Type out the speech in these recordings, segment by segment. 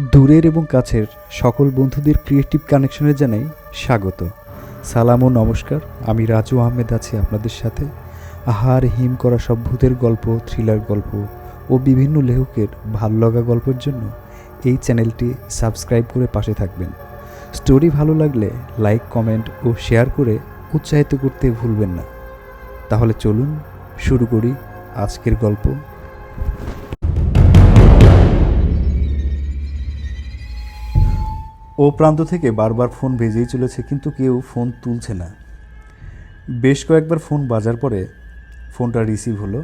দূরের এবং কাছের সকল বন্ধুদের ক্রিয়েটিভ কানেকশনে জানাই স্বাগত। সালাম ও নমস্কার, আমি রাজু আহমেদ আছি আপনাদের সাথে। আহার হিম করা সব ভূতের গল্প থ্রিলার গল্প ও বিভিন্ন লেখকের ভালো লাগা গল্পের জন্য এই চ্যানেলটি সাবস্ক্রাইব করে পাশে থাকবেন। স্টোরি ভালো লাগলে লাইক কমেন্ট ও শেয়ার করে উৎসাহিত করতে ভুলবেন না। তাহলে চলুন শুরু করি আজকের গল্প। ও প্রান্ত থেকে বারবার ফোন ভেজেই চলেছে, কিন্তু কেউ ফোন তুলছে না। বেশ কয়েকবার ফোন বাজার পরে ফোনটা রিসিভ হলো।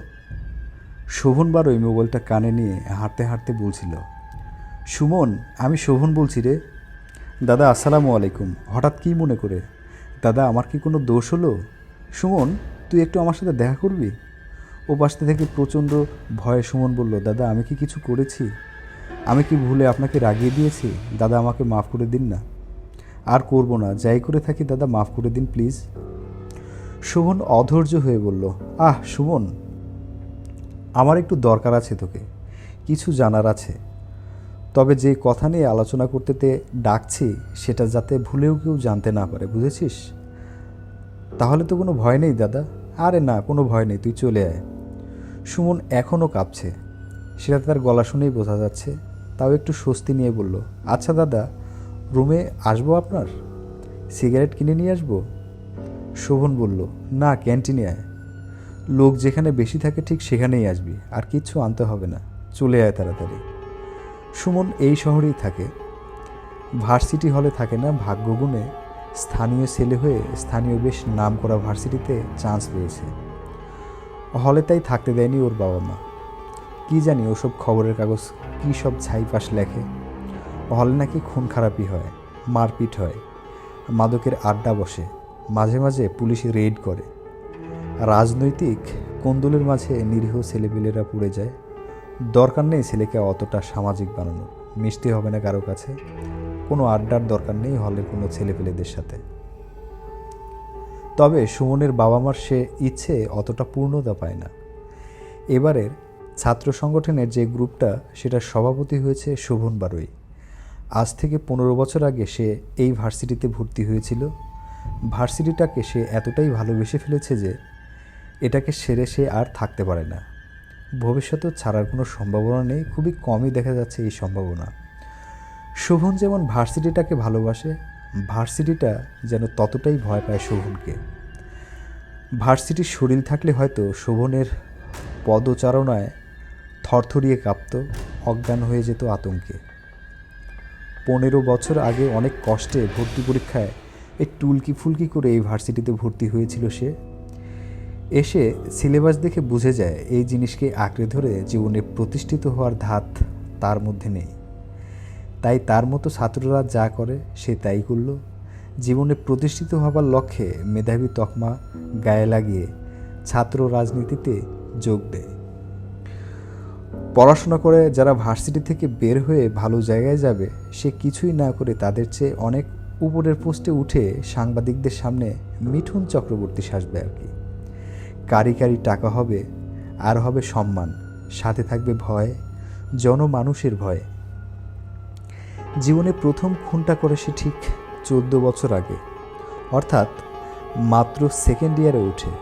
শোভন বারোই মোবাইলটা কানে নিয়ে হাঁটতে হাঁটতে বলছিল, সুমন, আমি শোভন বলছি রে। দাদা, আসসালামু আলাইকুম। হঠাৎ কী মনে করে? দাদা, আমার কি কোনো দোষ হলো? সুমন, তুই একটু আমার সাথে দেখা করবি? ও পাশে থেকে প্রচণ্ড ভয়ে সুমন বলল, দাদা, আমি কি কিছু করেছি? আমি কি ভুলে আপনাকে রাগিয়ে দিয়েছি? দাদা আমাকে মাফ করে দিন না। আর করব না। যাই করে থাকি, দাদা মাফ করে দিন, প্লিজ। সুমন অধৈর্য হয়ে বলল, আহ, সুমন, আমার একটু দরকার আছে তোকে। কিছু জানার আছে। তবে যে কথা নিয়ে আলোচনা করতে তে ডাকছি, সেটা যাতে ভুলেও কেউ জানতে না পারে, বুঝেছিস? তাহলে তো কোনো ভয় নেই, দাদা। আরে না, কোনো ভয় নেই, তুই চলে আয়। সুমন এখনও কাঁপছে। সেটা তার গলা শুনেই বোঝা যাচ্ছে। তাও একটু স্বস্তি নিয়ে বলল আচ্ছা দাদা, রুমে আসব আপনার? সিগারেট কিনে নিয়ে আসব? শোভন বলল, না, ক্যান্টিনে আয়। লোক যেখানে বেশি থাকে ঠিক সেখানেই আসবি, আর কিচ্ছু আনতে হবে না, চলে আয় তাড়াতাড়ি। সুমন এই শহরেই থাকে। ভার্সিটি হলে থাকে না, ভাগ্যগুণে স্থানীয় ছেলে হয়ে স্থানীয় বেশ নাম করা ভার্সিটিতে চান্স পেয়েছে। হলে তাই থাকতে দেয়নি ওর বাবা মা কী জানি ওসব খবরের কাগজ কী সব ছাইপাশ লেখে। হলে নাকি খুন খারাপি হয়, মারপিট হয়। মাদকের আড্ডা বসে, মাঝে মাঝে পুলিশ রেড করে। রাজনৈতিক কোন্দলের মাঝে নিরীহ ছেলেপিলেরা পড়ে যায়। দরকার নেই ছেলেকে অতটা সামাজিক বানানো, মিশতে হবে না কারও কাছে। কোনো আড্ডার দরকার নেই হলের কোনো ছেলেপেলেদের সাথে। তবে সুমনের বাবা মার সে ইচ্ছে অতটা পূর্ণতা পায় না। এবারের ছাত্র সংগঠনের যে গ্রুপটা, সেটার সভাপতি হয়েছে শোভন বারুই। আজ থেকে পনেরো বছর আগে সে এই ভার্সিটিতে ভর্তি হয়েছিল। ভার্সিটিটাকে সে এতটাই ভালোবেসে ফেলেছে যে, এটাকে সেরে সে আর থাকতে পারে না। ভবিষ্যতেও ছাড়ার কোনো সম্ভাবনা নেই, খুবই কমই দেখা যাচ্ছে এই সম্ভাবনা। শোভন যেমন ভার্সিটিটাকে ভালোবাসে, ভার্সিটিটা যেন ততটাই ভয় পায় শোভনকে। ভার্সিটির শরীর থাকলে হয়তো শোভনের পদচারণায় থরথরিয়ে কাঁপত, অজ্ঞান হয়ে যেত আতঙ্কে। পনেরো বছর আগে অনেক কষ্টে ভর্তি পরীক্ষায় এই টুলকি ফুলকি করে এই ভার্সিটিতে ভর্তি হয়েছিল সে। এসে সিলেবাস দেখে বুঝে যায় এই জিনিসকে আঁকড়ে ধরে জীবনে প্রতিষ্ঠিত হওয়ার ধাত তার মধ্যে নেই। তাই তার মতো ছাত্ররা যা করে সে তাই করল। জীবনে প্রতিষ্ঠিত হবার লক্ষ্যে মেধাবী তকমা গায়ে লাগিয়ে ছাত্র রাজনীতিতে যোগ দেয়। পড়াশোনা করে যারা ভার্সিটি থেকে বের হয়ে ভালো জায়গায় যাবে, সে কিছুই না করে তাদের চেয়ে অনেক উপরের পোস্টে উঠে সাংবাদিকদের সামনে মিঠুন চক্রবর্তী সাজবে আর কি। কারি কারি টাকা হবে, আর হবে সম্মান, সাথে থাকবে ভয়, জনমানুষের ভয়। জীবনে প্রথম খুনটা করে সে ঠিক চোদ্দ বছর আগে, অর্থাৎ মাত্র সেকেন্ড ইয়ারে ওঠে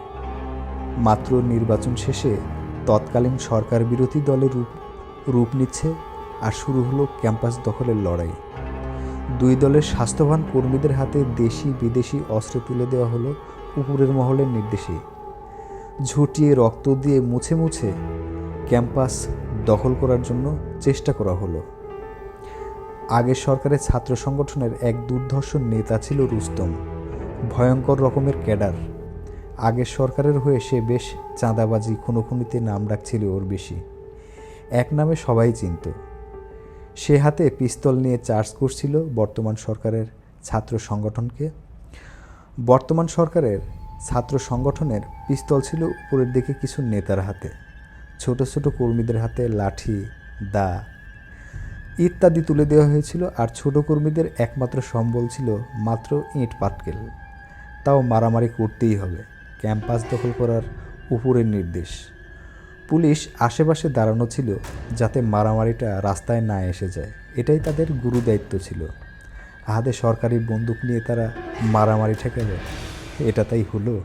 মাত্র নির্বাচন শেষে তৎকালীন সরকার বিরোধী দলের রূপ রূপ নিচ্ছে আর শুরু হলো ক্যাম্পাস দখলের লড়াই। দুই দলের স্বাস্থ্যবান কর্মীদের হাতে দেশি বিদেশি অস্ত্র তুলে দেওয়া হলো উপরের মহলের নির্দেশে। ঝুটিয়ে রক্ত দিয়ে মুছে মুছে ক্যাম্পাস দখল করার জন্য চেষ্টা করা হলো। আগের সরকারের ছাত্র সংগঠনের এক দুর্ধর্ষ নেতা ছিল রুস্তম, ভয়ঙ্কর রকমের ক্যাডার। আগের সরকারের হয়ে সে বেশ চাঁদাবাজি, খুনোখুনিতে নাম ডাকছিল ওর বেশি। এক নামে সবাই চিনত। সে হাতে পিস্তল নিয়ে চার্জ করছিল বর্তমান সরকারের ছাত্র সংগঠনকে। বর্তমান সরকারের ছাত্র সংগঠনের পিস্তল ছিল উপরের দিকে কিছু নেতার হাতে, ছোট ছোট কর্মীদের হাতে লাঠি, দা ইত্যাদি তুলে দেওয়া হয়েছিল আর ছোট কর্মীদের একমাত্র সম্বল ছিল মাত্র ইঁট পাটকেল। তাও মারামারি করতেই হবে। ক্যাম্পাস দখল করার উপরের নির্দেশ। পুলিশ আশেপাশে দাঁড়ানো ছিল যাতে মারামারিটা রাস্তায় না এসে যায়। এটাই তাদের গুরু দায়িত্ব ছিল। হাতে সরকারি বন্দুক নিয়ে তারা মারামারি ঠেকাবে এটা তাই হলো।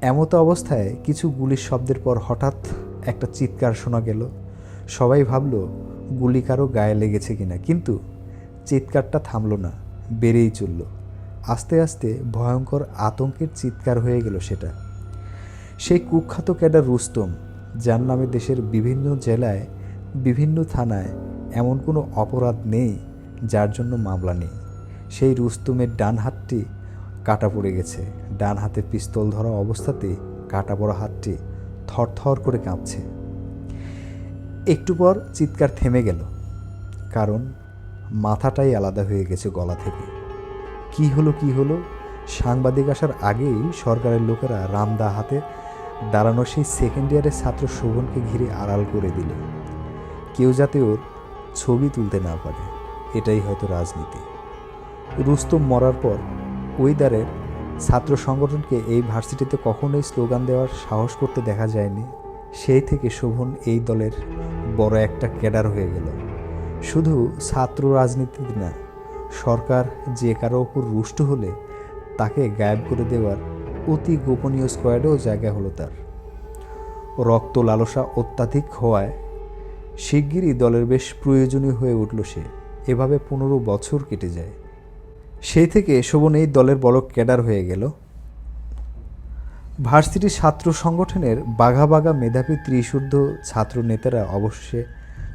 এমতো অবস্থায় কিছু গুলির শব্দের পর হঠাৎ একটা চিৎকার শোনা গেল। সবাই ভাবল, গুলি কারও গায়ে লেগেছে কিনা? কিন্তু চিৎকারটা থামলো না, বেড়েই চলল। আস্তে আস্তে ভয়ঙ্কর আতঙ্কের চিৎকার হয়ে গেল সেটা। সেই কুখ্যাত ক্যাডার রুস্তম, যার নামে দেশের বিভিন্ন জেলায়, বিভিন্ন থানায় এমন কোনো অপরাধ নেই, যার জন্য মামলা নেই। সেই রুস্তমের ডান হাতটি কাটা পড়ে গেছে। ডান হাতে পিস্তল ধরা অবস্থাতে কাটা পড়া হাতটি থরথর করে কাঁপছে। একটু পর চিৎকার থেমে গেল, কারণ মাথাটাই আলাদা হয়ে গেছে গলা থেকে। কি হলো কি হলো? সাংবাদিক আসার আগেই সরকারের লোকেরা রামদা হাতে দাঁড়ানো সেই সেকেন্ড ইয়ারের ছাত্র শোভনকে ঘিরে আড়াল করে দিল। কেউ যাতে ওর ছবি তুলতে না পারে, এটাই হয়তো রাজনীতি। রুস্তম মরার পর ওই দ্বারের ছাত্র সংগঠনকে এই ভার্সিটিতে কখনোই স্লোগান দেওয়ার সাহস করতে দেখা যায়নি। সেই থেকে শোভন এই দলের বড় একটা ক্যাডার হয়ে গেল। শুধু ছাত্র রাজনীতিতে না সরকার যে কারও ওপর রুষ্ট হলে তাকে গায়েব করে দেওয়ার অতি গোপনীয় স্কোয়াডেও জায়গা হলো তার। রক্ত লালসা অত্যাধিক হওয়ায় শিগগিরই দলের বেশ প্রয়োজনীয় হয়ে উঠল সে। এভাবে পনেরো বছর কেটে যায়। সেই থেকে শোভন এই দলের বড় ক্যাডার হয়ে গেল। ভার্সিটি ছাত্র সংগঠনের বাঘা বাঘা মেধাবী ত্রিশুদ্ধ ছাত্র নেতারা অবশ্যই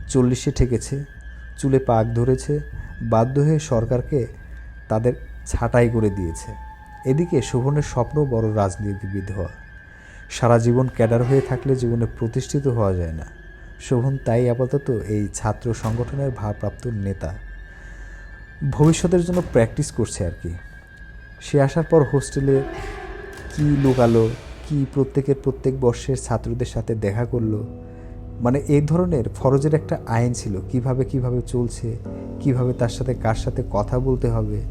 চল্লিশে ঠেকেছে। চুলে পাক ধরেছে, বাধ্য হয়ে সরকারকে তাদের ছাঁটাই করে দিয়েছে। এদিকে শোভনের স্বপ্ন বড় রাজনীতিবিদ হওয়া। সারা জীবন ক্যাডার হয়ে থাকলে জীবনে প্রতিষ্ঠিত হওয়া যায় না। শোভন তাই আপাতত এই ছাত্র সংগঠনের ভারপ্রাপ্ত নেতা। ভবিষ্যতের জন্য প্র্যাকটিস করছে আর কি। সে আসার পর হোস্টেলে কি লুকালো, কি প্রত্যেকের প্রত্যেক বর্ষের ছাত্রদের সাথে দেখা করল মানে এই ধরনের ফরজের একটা আইন ছিল। কীভাবে কীভাবে চলছে, কীভাবে তার সাথে কার সাথে কথা বলতে হবে,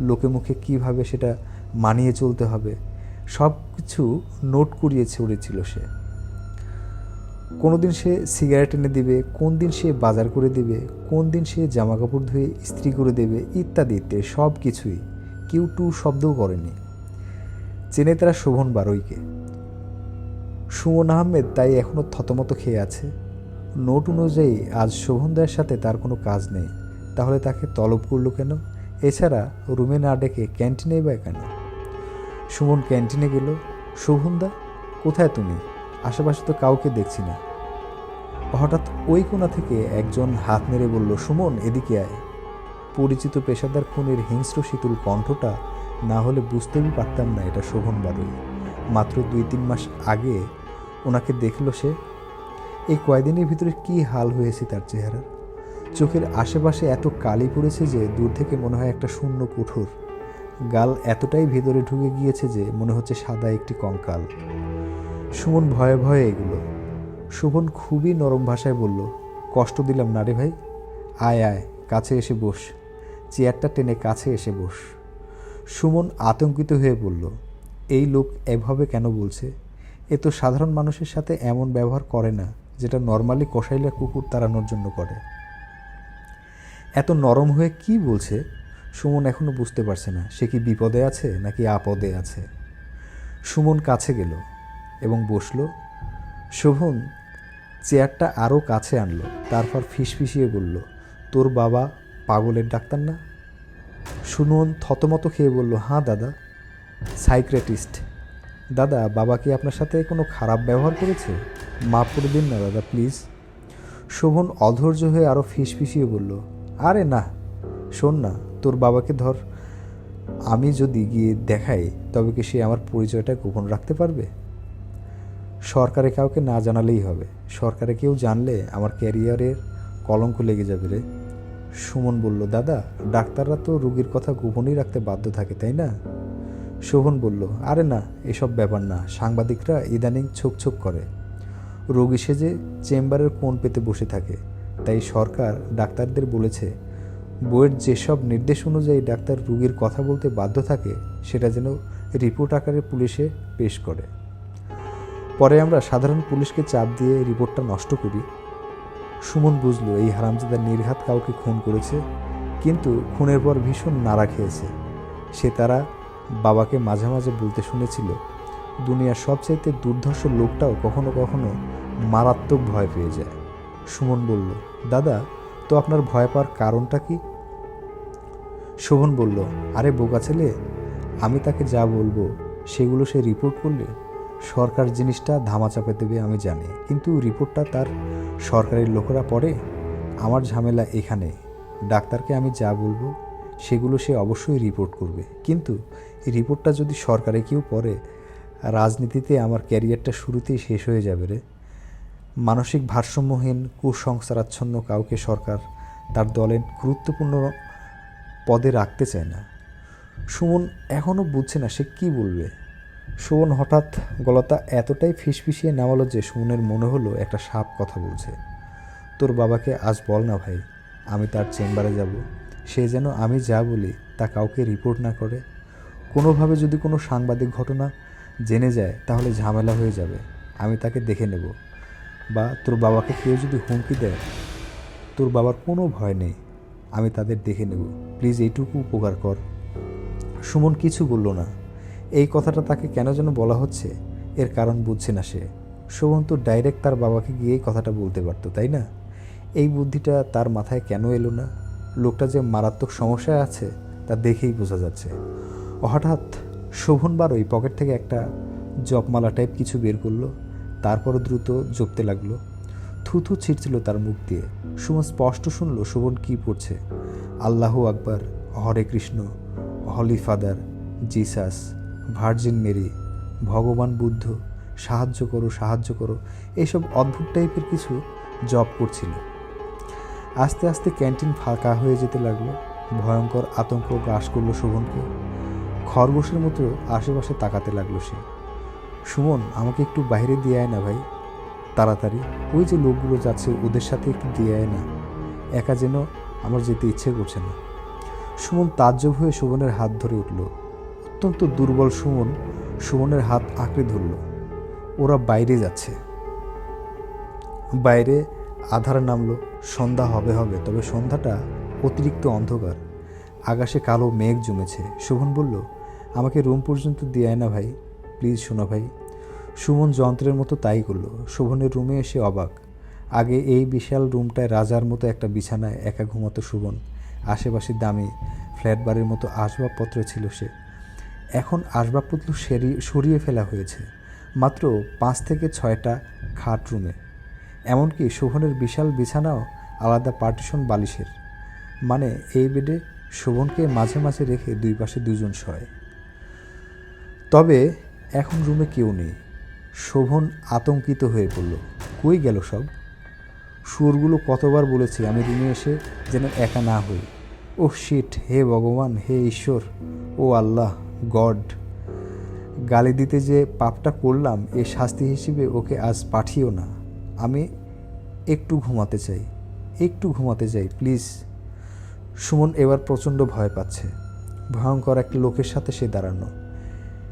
লোকে মুখে কীভাবে সেটা মানিয়ে চলতে হবে, সব কিছু নোট করিয়ে ছড়িয়েছিল সে। কোনো দিন সে সিগারেট এনে দিবে, কোন দিন সে বাজার করে দিবে, কোন দিন সে জামা কাপড় ধুয়ে ইস্ত্রি করে দেবে, ইত্যাদি ইত্যাদি, সব কিছুই। কেউ টু শব্দও করেনি। চেনে তারা শোভন বারৈকে সুমন আহমেদ তাই এখনও থতমত খেয়ে আছে। নোট অনুযায়ী, আজ শোভনদার সাথে তার কোনো কাজ নেই। তাহলে তাকে তলব করল কেন? এছাড়া রুমে না ডেকে ক্যান্টিনে বা কেন? সুমন ক্যান্টিনে গেল। শোভনদা কোথায় তুমি? আশেপাশে তো কাউকে দেখছি না। হঠাৎ ওই কোণা থেকে একজন হাত নেড়ে বলল, সুমন, এদিকে আয়। পরিচিত পেশাদার খুনের হিংস্র শীতল কণ্ঠটা না হলে বুঝতেই পারতাম না এটা শোভন বারুই মাত্র দুই তিন মাস আগে ওনাকে দেখল সে। এই কয়দিনের ভিতরে কি হাল হয়েছে তার চেহারার? চোখের আশেপাশে এত কালি পড়েছে যে দূর থেকে মনে হয় একটা শূন্য কুঠুর। গাল এতটাই ভেতরে ঢুকে গিয়েছে যে মনে হচ্ছে সাদা একটি কঙ্কাল। সুমন ভয়ে ভয়ে এগুলো। শোভন খুবই নরম ভাষায় বলল, কষ্ট দিলাম না রে ভাই। আয় আয়, কাছে এসে বস। চেয়ারটা টেনে কাছে এসে বস। সুমন আতঙ্কিত হয়ে বলল এই লোক এভাবে কেন বলছে? এ তো সাধারণ মানুষের সাথে এমন ব্যবহার করে না, যেটা নর্মালি কষাইলে কুকুর তাড়ানোর জন্য করে। এত নরম হয়ে কি বলছে? সুমন এখনও বুঝতে পারছে না, সে কি বিপদে আছে নাকি আপদে আছে। সুমন কাছে গেল এবং বসল। শোভন, চেয়ারটা আরও কাছে আনলো, তারপর ফিসফিসিয়ে বলল, তোর বাবা পাগলের ডাক্তার না? সুমন থতমত খেয়ে বলল হ্যাঁ দাদা। সাইক্রেটিস্ট। দাদা, বাবা কি আপনার সাথে কোনো খারাপ ব্যবহার করেছে? মাফ করে দিন না, দাদা, প্লিজ। শোভন অধৈর্য হয়ে আরও ফিসফিসিয়ে বলল, আরে না, শোন না, তোর বাবাকে ধর। আমি যদি গিয়ে দেখাই, তবে কি সে আমার পরিচয়টা গোপন রাখতে পারবে? সরকারে কাউকে না জানালেই হবে। সরকারে কেউ জানলে আমার ক্যারিয়ারের কলঙ্ক লেগে যাবে রে। সুমন বলল, দাদা, ডাক্তাররা তো রুগীর কথা গোপনই রাখতে বাধ্য থাকে, তাই না? শোভন বলল, আরে না, এসব ব্যাপার না। সাংবাদিকরা ইদানিং ছোক ছোক করে। রোগী সেজে চেম্বারের কোণ পেতে বসে থাকে। তাই সরকার, ডাক্তারদের বলেছে, বইয়ের যেসব নির্দেশ অনুযায়ী ডাক্তার রুগীর কথা বলতে বাধ্য থাকে, সেটা যেন রিপোর্ট আকারে পুলিশে পেশ করে। পরে আমরা সাধারণ পুলিশকে চাপ দিয়ে রিপোর্টটা নষ্ট করি। সুমন বুঝলো, এই হারামজাদা নির্ঘাত কাউকে খুন করেছে, কিন্তু খুনের পর ভীষণ নাড়া খেয়েছে। সে তারা বাবাকে মাঝে মাঝে বলতে শুনেছিল, দুনিয়ার সবচাইতে দুর্ধর্ষ লোকটাও কখনো কখনো মারাত্মক ভয় পেয়ে যায়। সুমন বলল, দাদা, তো আপনার ভয় পাওয়ার কারণটা কি? শোভন বলল, আরে বোকা ছেলে, আমি তাকে যা বলব সেগুলো সে রিপোর্ট করলে সরকার জিনিসটা ধামাচাপে দেবে আমি জানি, কিন্তু রিপোর্টটা তার সরকারের লোকেরা পড়ে। আমার ঝামেলা এখানে ডাক্তারকে আমি যা বলব সেগুলো সে অবশ্যই রিপোর্ট করবে। কিন্তু এই রিপোর্টটা যদি সরকারে কেউ পড়ে, রাজনীতিতে আমার ক্যারিয়ারটা শুরুতেই শেষ হয়ে যাবে রে। মানসিক ভারসাম্যহীন, কুসংস্কারাচ্ছন্ন কাউকে সরকার তার দলের গুরুত্বপূর্ণ পদে রাখতে চায় না। সুমন এখনও বুঝছে না সে কী বলবে। সুমন হঠাৎ গলতা এতটাই ফিসফিসিয়ে নামালো যে সুমনের মনে হলো একটা সাপ কথা বলছে। তোর বাবাকে আজ বল না ভাই, আমি তার চেম্বারে যাব। সে যেন আমি যা বলি তা কাউকে রিপোর্ট না করে। কোনোভাবে যদি কোনো সাংবাদিক ঘটনা জেনে যায়, তাহলে ঝামেলা হয়ে যাবে। আমি তাকে দেখে নেব। বা তোর বাবাকে কেউ যদি হুমকি দেয়, তোর বাবার কোনো ভয় নেই। আমি তাদের দেখে নেব। প্লিজ এইটুকু উপকার কর। সুমন কিছু বলল না। এই কথাটা তাকে কেন যেন বলা হচ্ছে, এর কারণ বুঝছে না সে। সুমন তো ডাইরেক্ট তার বাবাকে গিয়েই কথাটা বলতে পারতো, তাই না? এই বুদ্ধিটা তার মাথায় কেন এলো না? লোকটা যে মারাত্মক সমস্যায় আছে, তা দেখেই বোঝা যাচ্ছে। হঠাৎ শোভন বারোই পকেট থেকে একটা জপমালা টাইপ কিছু বের করল তারপর দ্রুত জপতে লাগল। থুথু ছিটছিল তার মুখ দিয়ে। সুমন স্পষ্ট শুনলো শোভন কি পড়ছে। আল্লাহ আকবার, Hare Krishna, holy father, Jesus, virgin Mary, ভগবান বুদ্ধ, সাহায্য করো সাহায্য করো এইসব অদ্ভুত টাইপের কিছু জব করছিল। আস্তে আস্তে ক্যান্টিন ফাঁকা হয়ে যেতে লাগল। ভয়ঙ্কর আতঙ্ক গ্রাস করল শোভনকে। খরগোশের মতো আশেপাশে তাকাতে লাগল সে। সুমন, আমাকে একটু বাইরে দিয়ে আয় না ভাই। তাড়াতাড়ি। ওই যে লোকগুলো যাচ্ছে, ওদের সাথে একটু দিয়ে আয় না। একা যেন আমার যেতে ইচ্ছে করছে না। সুমন তাজ্জব হয়ে সুমনের হাত ধরে উঠল। অত্যন্ত দুর্বল সুমন সুমনের হাত আঁকড়ে ধরল। ওরা বাইরে যাচ্ছে। বাইরে আধার নামলো। সন্ধ্যা হবে হবে, তবে সন্ধ্যাটা অতিরিক্ত অন্ধকার। আকাশে কালো মেঘ জমেছে। শোভন বলল, আমাকে রুম পর্যন্ত দিয়ে না ভাই। প্লিজ শোনো ভাই। সুমন যন্ত্রের মতো তাই করল। শোভনের রুমে এসে অবাক। আগে এই বিশাল রুমটায় রাজার মতো একটা বিছানায় একা ঘুমাতো শোভন। আশেপাশে দামি ফ্ল্যাট বাড়ির মতো আসবাবপত্র ছিল সে। এখন আসবাবপত্র সেরি, সরিয়ে ফেলা হয়েছে। মাত্র পাঁচ থেকে ছয়টা খাট রুমে। এমনকি শোভনের বিশাল বিছানাও আলাদা পার্টিশন বালিশের। মানে এই বেডে শোভনকে মাঝে মাঝে রেখে দুই পাশে দুজন শয়। তবে এখন রুমে কেউ নেই। শোভন আতঙ্কিত হয়ে পড়ল কই গেল সব? সুরগুলো কতবার বলেছি আমি রুমে এসে যেন একা না হই। ও শিট, হে ভগবান, হে ঈশ্বর, ও আল্লাহ, গড। গালি দিতে যে পাপটা করলাম, এ শাস্তি হিসেবে ওকে আজ পাঠিও না। আমি একটু ঘুমাতে চাই, একটু ঘুমাতে চাই, প্লিজ। সুমন এবার প্রচণ্ড ভয় পাচ্ছে। ভয়ঙ্কর একটা লোকের সাথে সে দাঁড়ানো।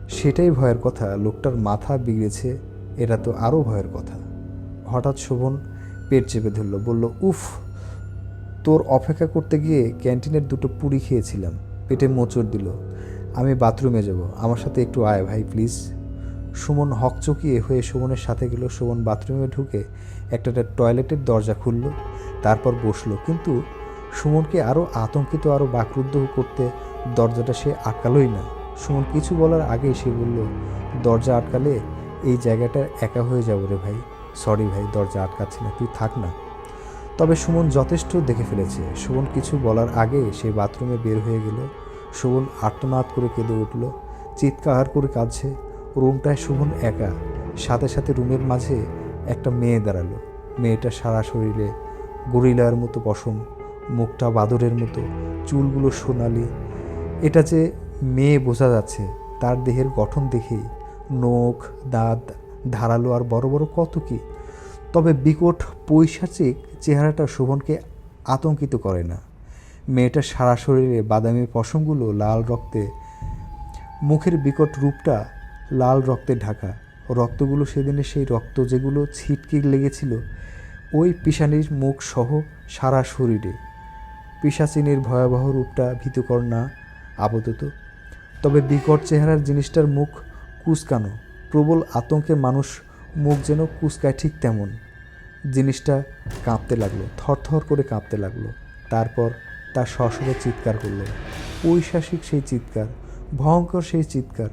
সেটাই ভয়ের কথা, লোকটার মাথা বিগড়েছে, এটা তো আরও ভয়ের কথা। হঠাৎ শোভন পেট চেপে ধরল, বলল, উফ, তোর অপেক্ষা করতে গিয়ে ক্যান্টিনের দুটো পুরি খেয়েছিলাম। পেটে মোচড় দিল, আমি বাথরুমে যাব, আমার সাথে একটু আয় ভাই, প্লিজ। সুমন হকচকিয়ে হয়ে সুমনের সাথে গেল। সুমন বাথরুমে ঢুকে একটা টয়লেটের দরজা খুলল, তারপর বসল। কিন্তু সুমনকে আরও আতঙ্কিত আরও বাকরুদ্ধ করতে দরজাটা সে আটকালোই না। সুমন কিছু বলার আগেই সে বলল, দরজা আটকালে এই জায়গাটা একা হয়ে যাব রে ভাই। সরি ভাই, দরজা আটকাচ্ছে না, তুই থাক না। তবে সুমন যথেষ্ট দেখে ফেলেছে। সুমন কিছু বলার আগে সে বাথরুমে বের হয়ে গেল। সুমন আর্তনাদ করে কেঁদে উঠল, চিৎকার করে কাঁদছে। রুমটায় সুমন একা। সাথে সাথে রুমের মাঝে একটা মেয়ে দাঁড়াল। মেয়েটা সারা শরীরে গরিলার মতো পশম, মুখটা বাদরের মতো, চুলগুলো সোনালি। এটা যে মেয়ে বোঝা যাচ্ছে, তার দেহের গঠন দেখেই নখ, দাঁত, ধারালো আর বড় বড় কত কি। তবে বিকট পৈশাচিক চেহারাটা শোভনকে আতঙ্কিত করে না। মেয়েটার সারা শরীরে বাদামি পশমগুলো লাল রক্তে, মুখের বিকট রূপটা লাল রক্তে ঢাকা। রক্তগুলো সেদিনে সেই রক্ত যেগুলো ছিটকে লেগেছিল, ওই পিসানির মুখ সহ সারা শরীরে। পিসাচিনীর ভয়াবহ রূপটা ভীতকর না, আপাতত। তবে বিকট চেহারার জিনিসটার মুখ কুচকানো, প্রবল আতঙ্কে মানুষ মুখ যেন কুচকায় ঠিক তেমন। জিনিসটা কাঁপতে লাগল, থরথর করে কাঁপতে লাগল। তারপর তার সশরে চিৎকার করল। পৈশাসিক সেই চিৎকার, ভয়ঙ্কর সেই চিৎকার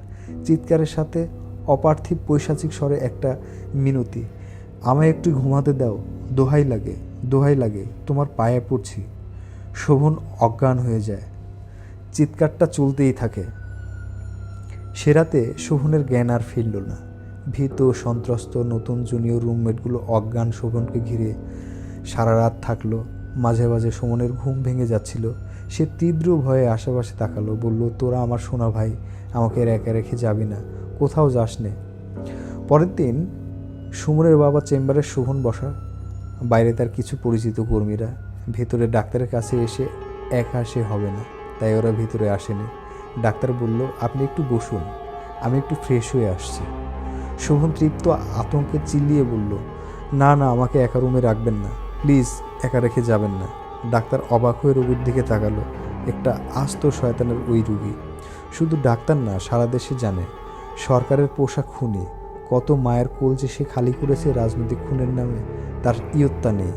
চিৎকারের সাথে অপার্থিব পৈশাচিক স্বরে একটা মিনতি, আমায় একটু ঘুমাতে দাও, দোহাই লাগে দোহাই লাগে, তোমার পায়ে পড়ছি। শোভন অজ্ঞান হয়ে যায়। চিৎকারটা চলতেই থাকে। সে রাতে শোভনের জ্ঞান আর ফিরল না। ভীত, সন্ত্রস্ত নতুন জুনিয়র রুমমেটগুলো অজ্ঞান শোভনকে ঘিরে সারা রাত থাকল। মাঝে মাঝে সুমনের ঘুম ভেঙে যাচ্ছিল। সে তীব্র ভয়ে আশেপাশে তাকালো, বলল, তোরা আমার সোনা ভাই আমাকে একা রেখে যাবি না, কোথাও যাস নে পরের দিন সুমনের বাবা চেম্বারে শোভন বসা, বাইরে তার কিছু পরিচিত কর্মীরা, ভেতরে ডাক্তারের কাছে এসে একা সে হবে না, তাই ওরা ভিতরে আসেনি। ডাক্তার বলল, আপনি একটু বসুন, আমি একটু ফ্রেশ হয়ে আসছি। শোভন তৃপ্ত আতঙ্কে চিল্লিয়ে বলল, না না, আমাকে একা রুমে রাখবেন না প্লিজ একা রেখে যাবেন না। ডাক্তার অবাক হয়ে রোগীর দিকে তাকালো, একটা আস্ত শয়তানের ওই রুগী। শুধু ডাক্তার না, সারা দেশে জানে। সরকারের পোশাক খুনি, কত মায়ের কোল যে সে খালি করেছে রাজনৈতিক খুনের নামে, তার ইয়ত্তা নেই।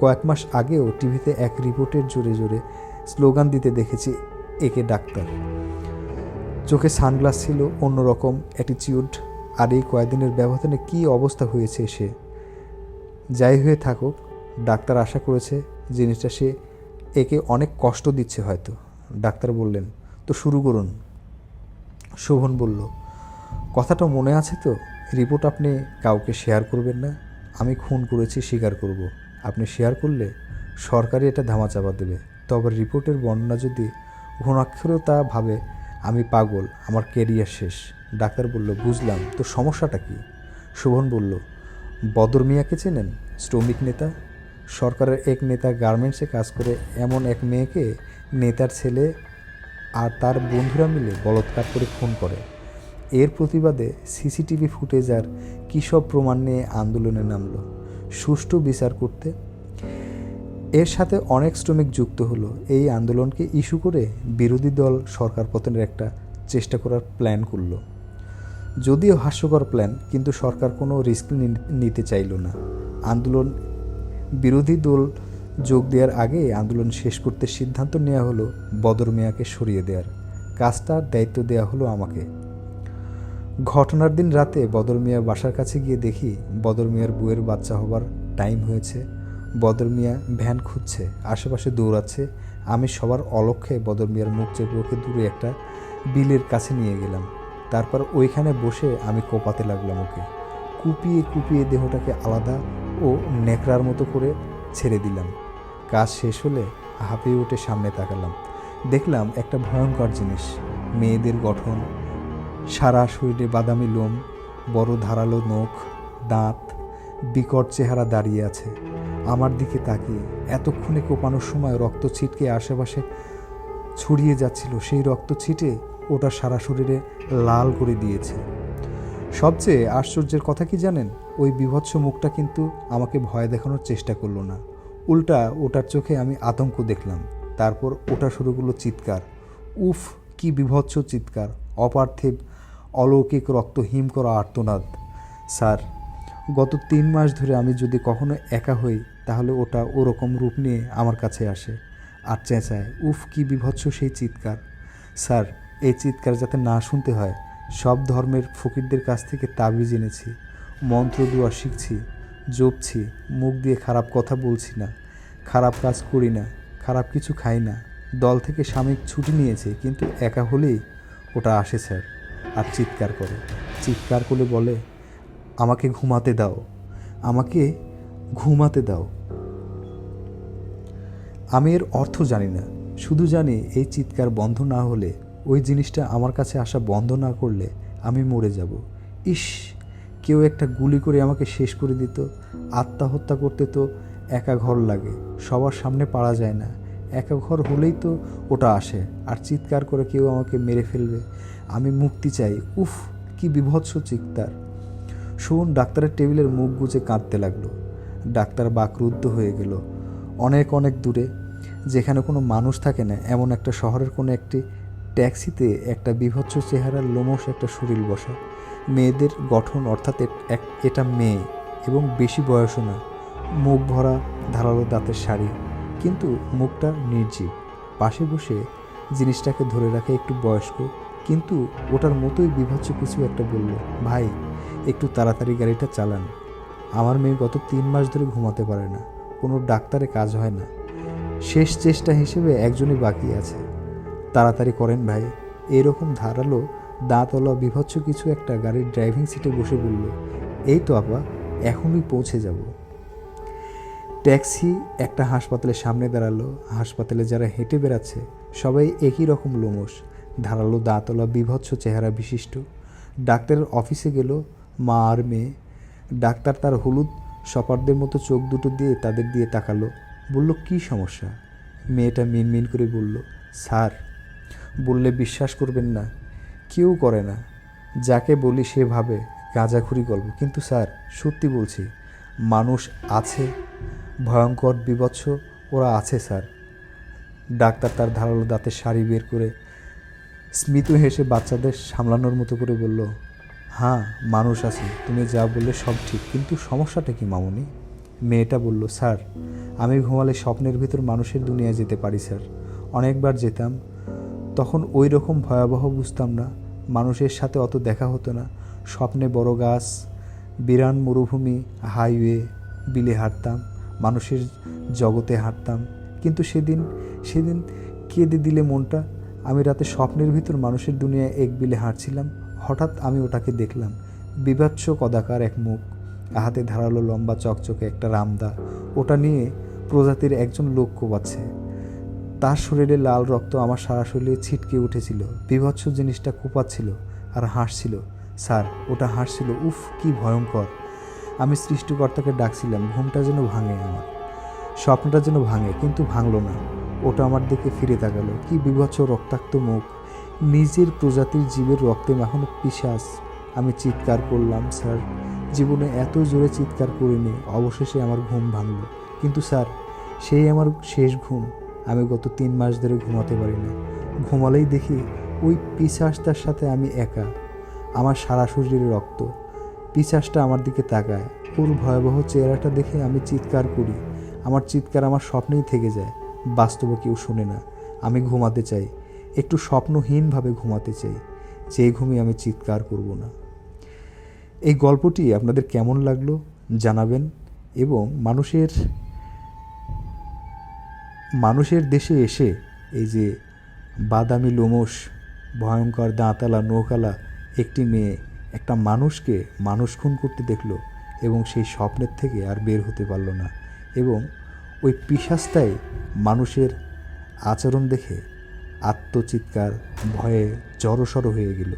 কয়েক মাস আগেও টিভিতে এক রিপোর্টের জোরে জোরে স্লোগান দিতে দেখেছি একে ডাক্তার। চোখে সানগ্লাস ছিল অন্যরকম অ্যাটিচিউড, আর এই কয়েকদিনের ব্যবধানে কী অবস্থা হয়েছে সে? যাই হয়ে থাকুক, ডাক্তার আশা করেছে জিনিসটা সে একে অনেক কষ্ট দিচ্ছে হয়তো। ডাক্তার বললেন, তো শুরু করুন। শোভন বলল, কথাটা মনে আছে তো? রিপোর্ট আপনি কাউকে শেয়ার করবেন না। আমি খুন করেছি, স্বীকার করব। আপনি শেয়ার করলে সরকারি এটা ধামাচাপা দেবে। তবে রিপোর্টের বর্ণনা যদি ঘনাক্ষরেও তা ভাবে, আমি পাগল, আমার কেরিয়ার শেষ। ডাক্তার বলল, বুঝলাম, তো সমস্যাটা কি? শোভন বলল, বদর মিয়াকে চেনেন? শ্রমিক নেতা? সরকারের এক নেতা গার্মেন্টসে কাজ করে, এমন এক মেয়েকে নেতার ছেলে আর তার বন্ধুরা মিলে বলৎকার করে খুন করে। এর প্রতিবাদে সিসিটিভি ফুটেজ আর কী সব প্রমাণ নিয়ে আন্দোলনে নামলো। সুষ্ঠু বিচার করতে এর সাথে অনেক শ্রমিক যুক্ত হলো। এই আন্দোলনকে ইস্যু করে বিরোধী দল সরকার পতনের একটা চেষ্টা করার প্ল্যান করল। যদিও হাস্যকর প্ল্যান, কিন্তু সরকার কোনো রিস্ক নিতে চাইল না। আন্দোলন, বিরোধী দল যোগ দেওয়ার আগে আন্দোলন শেষ করতে সিদ্ধান্ত নেওয়া হলো বদর মিয়াকে সরিয়ে দেওয়ার। কাজটার দায়িত্ব দেওয়া হলো আমাকে। ঘটনার দিন রাতে বদর মিয়ার বাসার কাছে গিয়ে দেখি বদর মিয়ার বউয়ের বাচ্চা হবার টাইম হয়েছে। বদর মিয়া ভ্যান খুঁজছে, আশেপাশে দৌড়াচ্ছে। আমি সবার অলক্ষ্যে বদর মিয়ার মুখ চেপে ওকে দূরে একটা বিলের কাছে নিয়ে গেলাম। তারপর ওইখানে বসে আমি কোপাতে লাগলাম ওকে। কুপিয়ে কুপিয়ে দেহটাকে আলাদা ও নেকড়ার মতো করে ছেড়ে দিলাম। কাজ শেষ হলে হাঁপিয়ে উঠে সামনে তাকালাম। দেখলাম একটা ভয়ঙ্কর জিনিস। মেয়েদের গঠন, সারা শরীরে বাদামি লোম, বড় ধারালো নখ, দাঁত, বিকট চেহারা দাঁড়িয়ে আছে। আমার দিকে তাকিয়ে এতক্ষণে কোপানোর সময় রক্ত ছিটকে আশেপাশে ছড়িয়ে যাচ্ছিল। সেই রক্ত ছিটে ওটা সারা শরীরে লাল করে দিয়েছে। সবচেয়ে আশ্চর্যের কথা কি জানেন? ওই বিভৎস মুখটা কিন্তু আমাকে ভয় দেখানোর চেষ্টা করল না। উল্টা ওটার চোখে আমি আতঙ্ক দেখলাম। তারপর ওটা শুরু করল চিৎকার। উফ, কি বিভৎস চিৎকার। অপার্থিব, অলৌকিক রক্ত হিম করা আর্তনাদ। স্যার, গত তিন মাস ধরে আমি যদি কখনো একা হই, তাহলে ওটা ওরকম রূপ নিয়ে আমার কাছে আসে আর চেঁচায়। উফ, কি বিভৎস সেই চিৎকার। স্যার, এই চিৎকার যাতে না শুনতে হয়, সব ধর্মের ফকিরদের কাছ থেকে তাবিজ এনেছি, মন্ত্র দোয়া শিখছি। জপছি, মুখ দিয়ে খারাপ কথা বলছি না, খারাপ কাজ করি না, খারাপ কিছু খাই না। দল থেকে সাময়িক ছুটি নিয়েছে, কিন্তু একা হলেই ওটা আসে স্যার। আর চিৎকার করে চিৎকার করে বলে, আমাকে ঘুমাতে দাও, আমাকে ঘুমাতে দাও। আমি এর অর্থ জানি না, শুধু জানি এই চিৎকার বন্ধ না হলে, ওই জিনিসটা আমার কাছে আসা বন্ধ না করলে আমি মরে যাব। ইস কেউ একটা গুলি করে আমাকে শেষ করে দিত, আত্মহত্যা করতে তো একা ঘর লাগে, সবার সামনে পারা যায় না। একা ঘর হলেই তো ওটা আসে, আর চিৎকার করে কেউ আমাকে মেরে ফেলবে। আমি মুক্তি চাই। উফ, কি বিভৎস চিৎকার। শোভন ডাক্তারের টেবিলের মুখ গুজে কাঁদতে লাগল। ডাক্তার বাকরুদ্ধ হয়ে গেল। অনেক অনেক দূরে, যেখানে কোনো মানুষ থাকে না, এমন একটা শহরের কোনো একটি ট্যাক্সিতে একটা বিভৎস চেহারার লোমশ একটা শরীর বসা। মেয়েদের গঠন অর্থাৎ এক- এটা মেয়ে এবং বেশি বয়সও না মুখ ভরা, ধারালো দাঁতের শাড়ি। কিন্তু মুখটা নির্জীব। পাশে বসে জিনিসটাকে ধরে রাখে একটু বয়স্ক। কিন্তু ওটার মতোই বিভৎস কিছু একটা বলল, ভাই, একটু তাড়াতাড়ি গাড়িটা চালান। আমার মেয়ে গত তিন মাস ধরে ঘুমাতে পারে না। কোনো ডাক্তারে কাজ হয় না। শেষ চেষ্টা হিসেবে একজনই বাকি আছে। তাড়াতাড়ি করেন ভাই। এরকম ধারালো দাঁতওয়ালা বিভৎস কিছু একটা গাড়ির ড্রাইভিং সিটে বসে বলল, এই তো আপা, এখনই পৌঁছে যাব। ট্যাক্সি একটা হাসপাতালের সামনে দাঁড়াল। হাসপাতালে যারা হেঁটে বেড়াচ্ছে, সবাই একই রকম লোমশ। ধারালো দাঁতলা বিভৎস চেহারা বিশিষ্ট। ডাক্তারের অফিসে গেল মা আর মেয়ে। ডাক্তার তার হলুদ সপারদের মতো চোখ দুটো দিয়ে তাদের দিয়ে তাকালো। বলল, কি সমস্যা? মেয়েটা মিনমিন করে বলল, স্যার, বললে বিশ্বাস করবেন না। কেউ করে না। যাকে বলি সে ভাবে গাঁজাখুরি গল্প। কিন্তু স্যার, সত্যি বলছি, মানুষ আছে, ভয়ঙ্কর বিভৎস, ওরা আছে স্যার। ডাক্তার তার ধারালো দাঁতের শাড়ি বের করে স্মিত হেসে বাচ্চাদের সামলানোর মতো করে বলল হ্যাঁ মানুষ আছে, তুমি যা বললে সব ঠিক, কিন্তু সমস্যাটা কি মামুনি? মেয়েটা বলল, স্যার, আমি ঘুমালে স্বপ্নের ভিতর মানুষের দুনিয়ায় যেতে পারি, স্যার। অনেকবার যেতাম, তখন ওই রকম ভয়াবহ বুঝতাম না মানুষের সাথে অত দেখা হতো না। স্বপ্নে বড় গাছ, বিরান মরুভূমি, হাইওয়ে, বিলে হাঁটতাম, মানুষের জগতে হাঁটতাম। কিন্তু সেদিন সেদিন কেঁদে দিলে মনটা, আমি রাতে স্বপ্নের ভিতর মানুষের দুনিয়ায় এক বিলে হাঁটছিলাম। হঠাৎ আমি ওটাকে দেখলাম, বিভৎস কদাকার এক মুখ। হাতে ধারালো লম্বা চকচকে একটা রামদা। ওটা নিয়ে প্রজাতির একজন লোক কোবাচ্ছে। তার শরীরে লাল রক্ত আমার সারা শরীরে ছিটকে উঠেছিল। বিভৎস জিনিসটা কোপাচ্ছিল আর হাসছিল। স্যার, ওটা হাসছিল, উফ, কি ভয়ঙ্কর। আমি সৃষ্টিকর্তাকে ডাকছিলাম, ঘুমটা যেন ভাঙে আমার। স্বপ্নটা যেন ভাঙে, কিন্তু ভাঙলো না। ওটা আমার দিকে ফিরে তাকালো। কি বিভৎস রক্তাক্ত মুখ। নিজের প্রজাতির জীবের রক্তে মাখানো পিশাস আমি চিৎকার করলাম, স্যার, জীবনে এত জোরে চিৎকার করিনি, অবশেষে আমার ঘুম ভাঙলো। কিন্তু স্যার, সেই আমার শেষ ঘুম। আমি গত তিন মাস ধরে ঘুমাতে পারি না। ঘুমালেই দেখি ওই পিসাসটার সাথে আমি একা। আমার সারা শরীরে রক্ত। পিসাসটা আমার দিকে তাকায়। ওর ভয়াবহ চেহারাটা দেখে আমি চিৎকার করি। আমার চিৎকার আমার স্বপ্নেই থেকে যায়। বাস্তবে কেউ শোনে না। আমি ঘুমাতে চাই। একটু স্বপ্নহীনভাবে ঘুমাতে চাই। যেই ঘুমে আমি চিৎকার করব না। এই গল্পটি আপনাদের কেমন লাগল জানাবেন এবং মানুষের মানুষের দেশে এসে এই যে বাদামি লোমশ, ভয়ঙ্কর দাঁতালা, নৌকালা একটি মেয়ে একটা মানুষকে মানুষ খুন করতে দেখল এবং সেই স্বপ্নের থেকে আর বের হতে পারল না এবং ওই পিসাস্তায় মানুষের আচরণ দেখে আত্মচিৎকার, ভয়ে জড়সড় হয়ে গেল।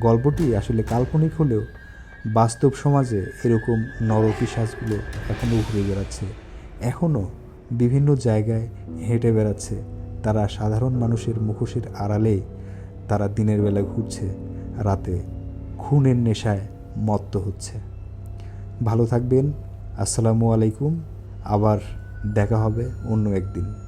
গল্পটি আসলে কাল্পনিক হলেও বাস্তব সমাজে এরকম নরপিসাজগুলো এখনও ঘুরে বেড়াচ্ছে। এখনও বিভিন্ন জায়গায় হেঁটে বেড়াচ্ছে। তারা সাধারণ মানুষের মুখোশের আড়ালে তারা দিনের বেলা ঘুরছে। রাতে খুনের নেশায় মত্ত হচ্ছে। ভালো থাকবেন। আসসালামু আলাইকুম। আবার দেখা হবে অন্য একদিন।